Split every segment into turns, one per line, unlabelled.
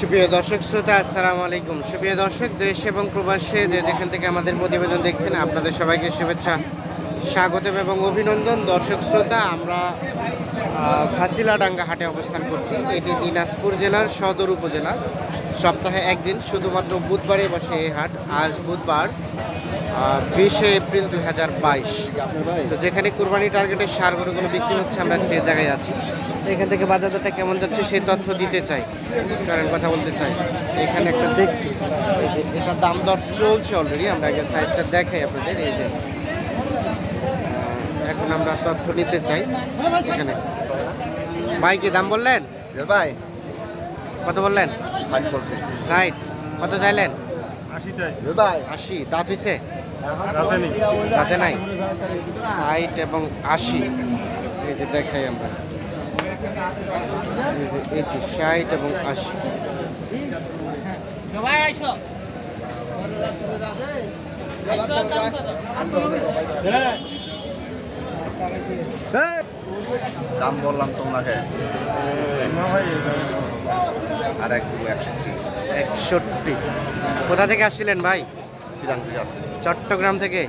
সুপ্রিয় দর্শক শ্রোতা, আসসালামু আলাইকুম। সুপ্রিয় দর্শক, দেশ এবং প্রবাসে যে যেখান থেকে আমাদের প্রতিবেদন দেখছেন, আপনাদের সবাইকে শুভেচ্ছা, স্বাগতম এবং অভিনন্দন। দর্শক শ্রোতা, আমরা ফাঁসিলাডাঙ্গা হাটে অবস্থান করছি। এটি দিনাজপুর জেলার সদর উপজেলা। সপ্তাহে একদিন, শুধুমাত্র বুধবারে বসে এই হাট। আজ বুধবার বিশে এপ্রিল দুই হাজার বাইশ। তো যেখানে কুরবানি টার্গেটের সার গরুগুলো বিক্রি হচ্ছে আমরা সে জায়গায় আছি। এখান থেকে বাজারটা কেমন যাচ্ছে সেই তথ্য দিতে চাই। কারণ কথা বলতে চাই এখানে একটা দেখছি। এটা দাম দর চলছে অলরেডি আমরা আগে সাইজটা দেখাই আপনাদের এই যে এখন আমরা তথ্য নিতে চাই এখানে। ভাই কি দাম বললেন?
ভাই।
কত বললেন? ষাট। কত চাইলেন?
ভাই
আশি দাঁত হইছে?
রাতে নাই।
এবং আশি। এই যে দেখাই আমরা। এটি ষাট এবং আশি।
দাম বললাম তোমাকে। আর এক দুটো একষট্টি।
কোথা থেকে আসছিলেন ভাই? চট্টগ্রাম থেকে?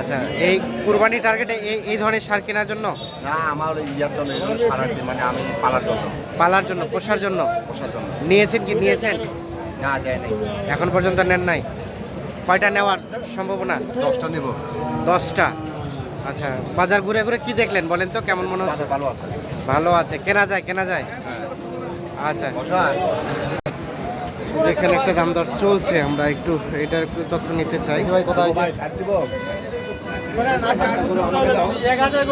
আচ্ছা এই কুরবানি টার্গেটে এই এই ধরনের সার কেনার জন্য?
না আমার ইয়ার জন্য সারা মানে আমি পালার জন্য।
পালার জন্য পোষার জন্য?
পোষার জন্য।
নিয়েছেন কি নিয়েছেন?
না যায় নাই।
এখন পর্যন্ত নেন নাই? কয়টা নেওয়ার সম্ভাবনা?
দশটা নেব।
দশটা। আচ্ছা বাজার ঘুরে ঘুরে কি দেখলেন বলেন তো কেমন মনে হচ্ছে?
ভালো আছে।
ভালো আছে কেনা যায় কেনা যায়? আচ্ছা। এখানে একটা দাম দর চলছে, আমরা একটু এটার একটু তথ্য নিতে চাই।
ভাই
হাজার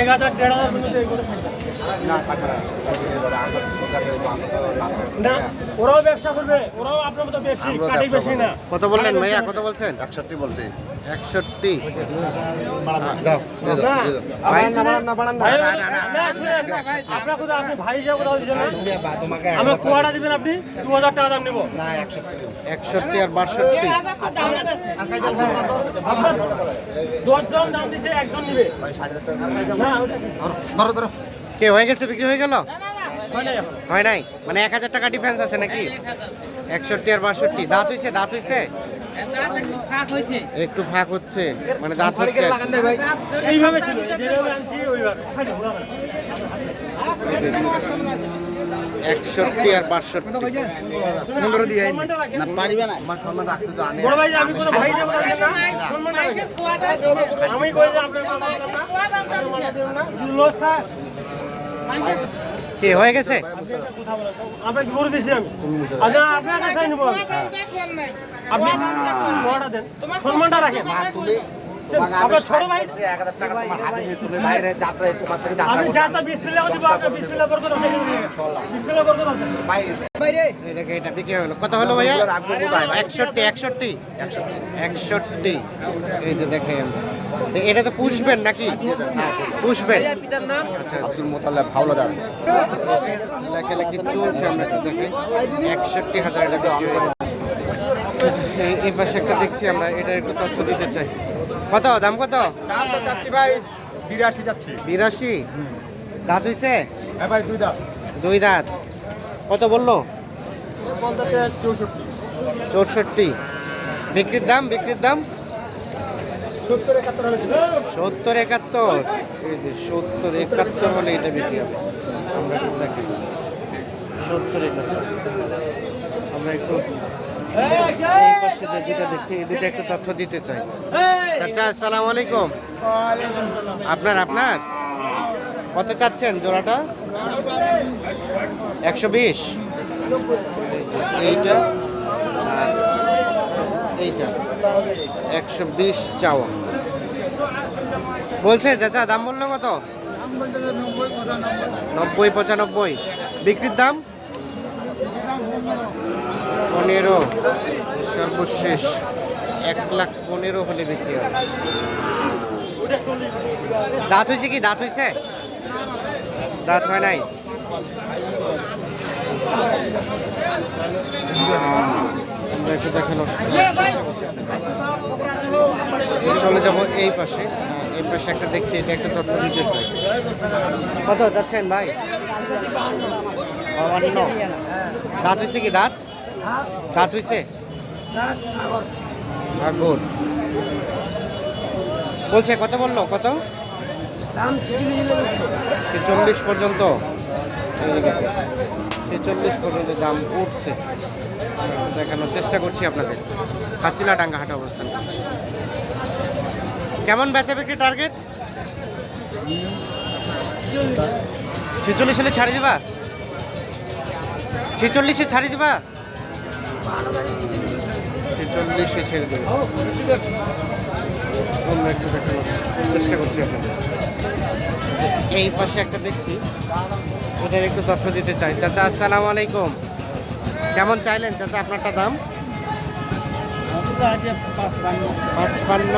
এক হাজার, দেড় হাজার কোটা দেই
না টাকা না এবারে আমরা সরকার থেকে আমরা তো লাভ হবে।
না ওরাও ব্যবসা করবে ওরাও আপনার মতো বেশি কাটি বেশি না।
কত বললেন ভাইয়া কত বলছেন?
একষট্টি বলছে।
একষট্টি। আর বাষট্টি।
দশজন দাম দিচ্ছে একজন নিবে।
ধরো ধরো।
কে হয়ে গেছে বিক্রি হয়ে গেল?
হয় নাই?
হয় মানে এক হাজার টাকা ডিফারেন্স আছে নাকি? একষট্টি আর বাষট্টি। দাঁত হইছে দাঁত হইছে? একটু ফাঁক হচ্ছে মানে দাঁত হচ্ছে।
ঘোরাবে না।
একষট্টি আর বাষট্টি।
পারিবে না। আমার সম্মান রাখছে তো আমি।
বড় ভাই যে আমি
কে হয়ে গেছে?
আচ্ছা
দেখে কত হলো ভাইয়া?
রাখব
একষট্টি একষট্টি।
একষট্টি।
একষট্টি। এই যে দেখাই আমরা এটা তো পুষবেন নাকি? পুষবেন আচ্ছা
আব্দুল মোতাল্লাব হাওলাদার।
লেখালেখি চলছে আমরা দেখাই একষট্টি হাজার বিক্রি এই- পাশে একটা দেখছি আমরা এটা একটু তথ্য দিতে চাই। কত? দাম কত?
দাম তো চাচ্ছি ভাই বিরাশি যাচ্ছি
বিরাশি? দাঁত হইছে?
হ্যাঁ ভাই দুই দাম
দুই দাঁত। কত বলল?
চৌষট্টি।
চৌষট্টি। বিক্রির দাম বিক্রির দাম?
সত্তর একাত্তর
এই যে সত্তর একাত্তর হলে এটা বিক্রি হবে। আমরা একটু দেখি। সত্তর একাত্তর। আমরা একটু এই পাশে যে দুটা দেখছি এই দুটো একটু তথ্য দিতে চাই। আচ্ছা আসসালামু আলাইকুম। আপনার আপনার? কত চাচ্ছেন জোড়াটা? একশো বিশ। এইটা? এইটা। একশো বিশ চাওয়া। বলছে চাচা, দাম বলল কত? নব্বই, পঁচানব্বই। বিক্রির দাম? পনেরো। সর্বশেষ এক লাখ পনেরো হলে বিক্রি হবে। দাঁত হয়েছে কি? দাঁত হয়েছে? দাঁত হয় নাই? আমরা একটু দেখানো চলে যাব এই পাশে। এই পাশে একটা দেখছি, এটা একটা তথ্য দিতে চাই। কত যাচ্ছেন ভাই? দাঁত হয়েছে কি দাঁত? দাঁত হয়েছে আগর বলছে, কত বলল? কত? ছেচল্লিশ পর্যন্ত। ছেচল্লিশ পর্যন্ত দাম উঠছে। দেখানোর চেষ্টা করছি আপনাদের। হাসিলা ডাঙ্গা হাটে অবস্থান কেমন বেচা বিক্রি টার্গেট ছেচল্লিশ হলে ছাড়ি দিবা? ছেচল্লিশে ছাড়ি দিবা? ছেচল্লিশে ছেড়ে দেবে। দেখানোর চেষ্টা করছি আপনাদের। এই পাশে একটা দেখছি। ওদের একটু তথ্য দিতে চাই। চাচা, আসসালামু আলাইকুম। কেমন চাইলেন চাচা আপনারটা দাম? পাঁচপান্ন।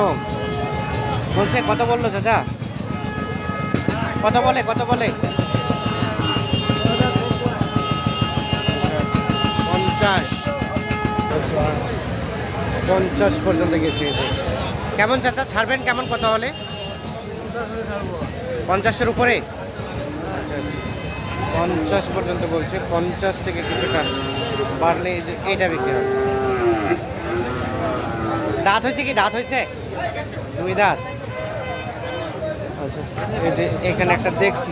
বলছে, কত বলল চাচা? কত বলে কত বলে? পঞ্চাশ। পঞ্চাশ পর্যন্ত গেছে। কেমন চাচা, ছাড়বেন কেমন কত হলে? পঞ্চাশের উপরে? পঞ্চাশ পর্যন্ত বলছে পঞ্চাশ থেকে কিছুটা বাড়লে এই যে এইটা বিক্রি হবে। দাঁত হয়েছে কি? দাঁত হয়েছে? দুই দাঁত। আচ্ছা এই যে এখানে একটা দেখছি।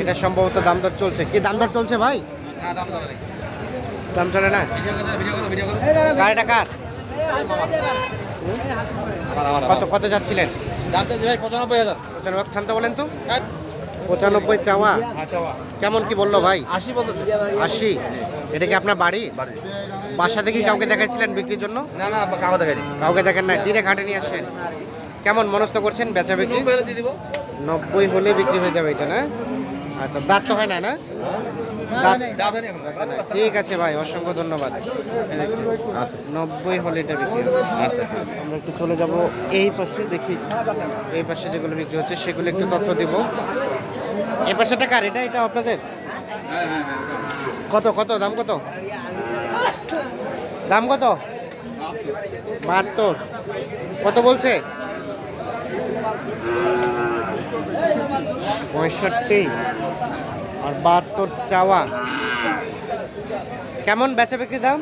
এটা সম্ভবত দাম দর চলছে। কি দাম দর চলছে ভাই? দাম চলে না? গাড়িটা কার? কত কত যাচ্ছিলেন?
পঁচানব্বই হাজার।
পঁচানব্বই থামতে বলেন তো। পঁচানব্বই চাওয়া? কেমন কি বলল ভাই?
আশি
আশি? এটা কি আপনার বাড়ি? বাসা থেকে কাউকে দেখাচ্ছিলেন বিক্রির জন্য?
না না কাগজ দেখাই
কাউকে দেখেন না ডিরেক্ট হাটে নিয়ে আসছেন। কেমন মনস্থ করছেন বেচা বিক্রি? নব্বই হলে বিক্রি হয়ে যাবে এটা না? আচ্ছা দাঁত তো হয় না না? ঠিক আছে ভাই অসংখ্য ধন্যবাদ।
আচ্ছা।
নব্বই হলে এটা বিক্রি
আচ্ছা আচ্ছা।
আমরা একটু চলে যাব এই পাশে দেখি। এই পাশে যেগুলো বিক্রি হচ্ছে সেগুলো একটু তথ্য দিব। এই পাশেটা কার এটা এটা আপনাদের? কত কত, দাম কত? দাম কত? বাহাত্তর। কত বলছে? পঁয়ষট্টি। আর বাহাত্তর চাওয়া। কেমন বেচা বিক্রি দাম?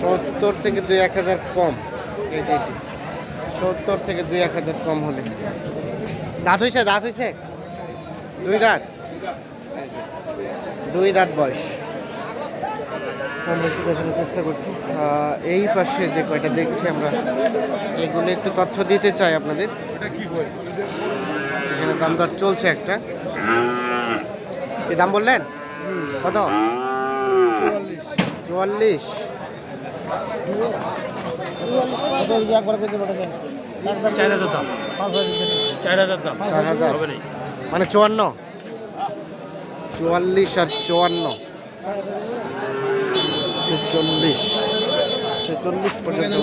সত্তর থেকে দুই এক হাজার কম। সত্তর থেকে দুই এক হাজার কম হলে। দাঁত হয়েছে দাঁত হয়েছে দুই দাঁত? দুই দাঁত বয়স। আমরা একটু দেখানোর চেষ্টা করছি। এই পাশে যে কয়টা দেখছি আমরা এগুলো একটু তথ্য দিতে চাই আপনাদের। এখানে দাম দর চলছে একটা। কি দাম বললেন? কত? চুয়াল্লিশ।
চার হাজার দাম। চার হাজার দাম।
চার হাজার। মানে চুয়ান্ন? চুয়াল্লিশ আর চুয়ান্ন। ছেচল্লিশ। ছেচল্লিশ পর্যন্ত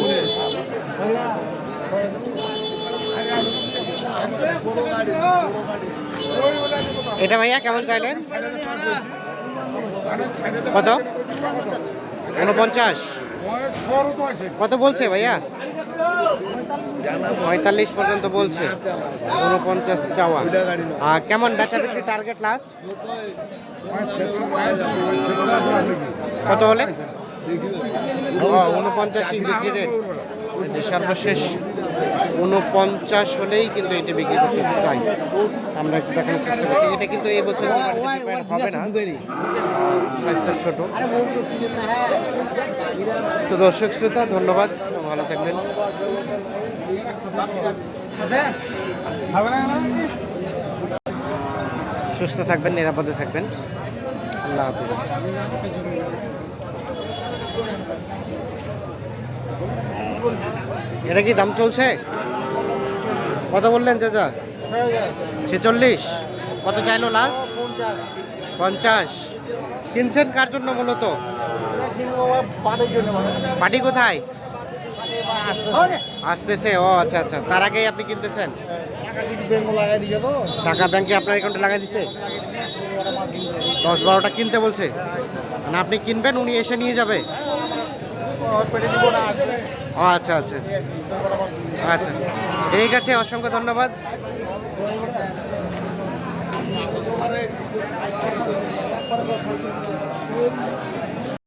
এটা ভাইয়া কেমন চাইলেন? কত? উনপঞ্চাশ। কত বলছে ভাইয়া? পঁয়তাল্লিশ পর্যন্ত বলছে উনপঞ্চাশ চাওয়া। আর কেমন বেচা বিক্রি টার্গেট লাস্ট কত হলে? উনপঞ্চাশই বিক্রি রেট সর্বশেষ। উনপঞ্চাশ হলেই কিন্তু এটা বিক্রি করতে চাই। আমরা একটু দেখানোর চেষ্টা করছি। এটা কিন্তু এই বছর হবে না। ছোট। তো দর্শক শ্রোতা, ধন্যবাদ। ভালো থাকবেন। সুস্থ থাকবেন, নিরাপদে থাকবেন। আল্লাহ হাফিজ। এটা কি দাম চলছে? কত বললেন চাচা? ছেচল্লিশ। কত চাইলো লাস্ট পঞ্চাশ। কিনছেন কার জন্য মূলত? পার্টি কোথায়? আসতেছে। ও আচ্ছা আচ্ছা। তার আগেই আপনি কিনতেছেন? টাকা ব্যাংকে আপনার অ্যাকাউন্টে লাগাই দিছে? দশ বারোটা কিনতে বলছে। মানে আপনি কিনবেন, উনি এসে নিয়ে যাবে? আচ্ছা আচ্ছা। আচ্ছা। ঠিক আছে অসংখ্য ধন্যবাদ।